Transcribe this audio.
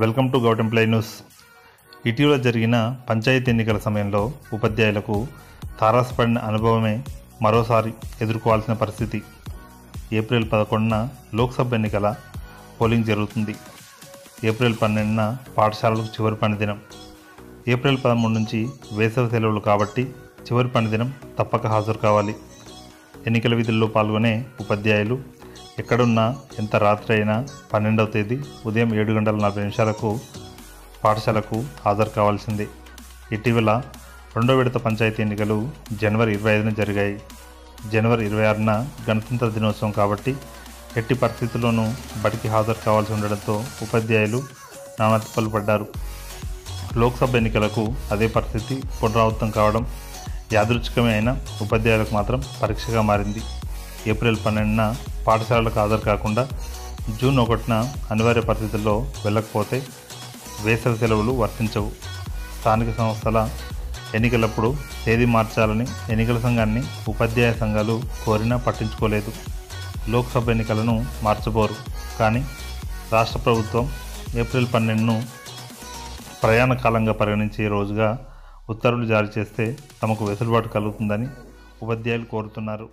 Welcome to govt employee news. ఇటీవల జరిగిన పంచాయతీ ఎన్నికల సమయంలో ఉపాధ్యాయులకు తారాసపడిన అనుభవమే మరోసారి ఎదుర్కోవాల్సిన పరిస్థితి. ఏప్రిల్ పదకొండున లోక్సభ ఎన్నికల పోలింగ్ జరుగుతుంది. ఏప్రిల్ పన్నెండున పాఠశాలలకు చివరి పనిదినం ఏప్రిల్ పదమూడు నుంచి వేసవి సెలవులు కాబట్టి చివరి పనిదినం తప్పక హాజరు కావాలి. ఎన్నికల విధుల్లో పాల్గొనే ఉపాధ్యాయులు ఎక్కడున్నా ఎంత రాత్రి అయినా పన్నెండవ తేదీ ఉదయం ఏడు గంటల నలభై నిమిషాలకు పాఠశాలకు హాజరు కావాల్సిందే. ఇటీవల రెండో విడత పంచాయతీ ఎన్నికలు జనవరి ఇరవై ఐదున జరిగాయి. జనవరి ఇరవై ఆరున గణతంత్ర దినోత్సవం కాబట్టి ఎట్టి పరిస్థితుల్లోనూ బడికి హాజరు కావాల్సి ఉండడంతో ఉపాధ్యాయులు నానాతిప్పలు పడ్డారు. లోక్సభ ఎన్నికలకు అదే పరిస్థితి పునరావృతం కావడం యాదృచ్ఛికమే అయినా ఉపాధ్యాయులకు మాత్రం పరీక్షగా మారింది. ఏప్రిల్ పన్నెండున పాఠశాలలకు హాజరు కాకుండా జూన్ ఒకటిన అనివార్య పరిస్థితుల్లో వెళ్ళకపోతే వేసవి సెలవులు వర్తించవు. స్థానిక సంస్థల ఎన్నికలప్పుడు తేదీ మార్చాలని ఎన్నికల సంఘాన్ని ఉపాధ్యాయ సంఘాలు కోరినా పట్టించుకోలేదు. లోక్సభ ఎన్నికలను మార్చబోరు. కానీ రాష్ట్ర ప్రభుత్వం ఏప్రిల్ పన్నెండును ప్రయాణ కాలంగా పరిగణించే రోజుగా ఉత్తర్వులు జారీ చేస్తే తమకు వెసులుబాటు కలుగుతుందని ఉపాధ్యాయులు కోరుతున్నారు.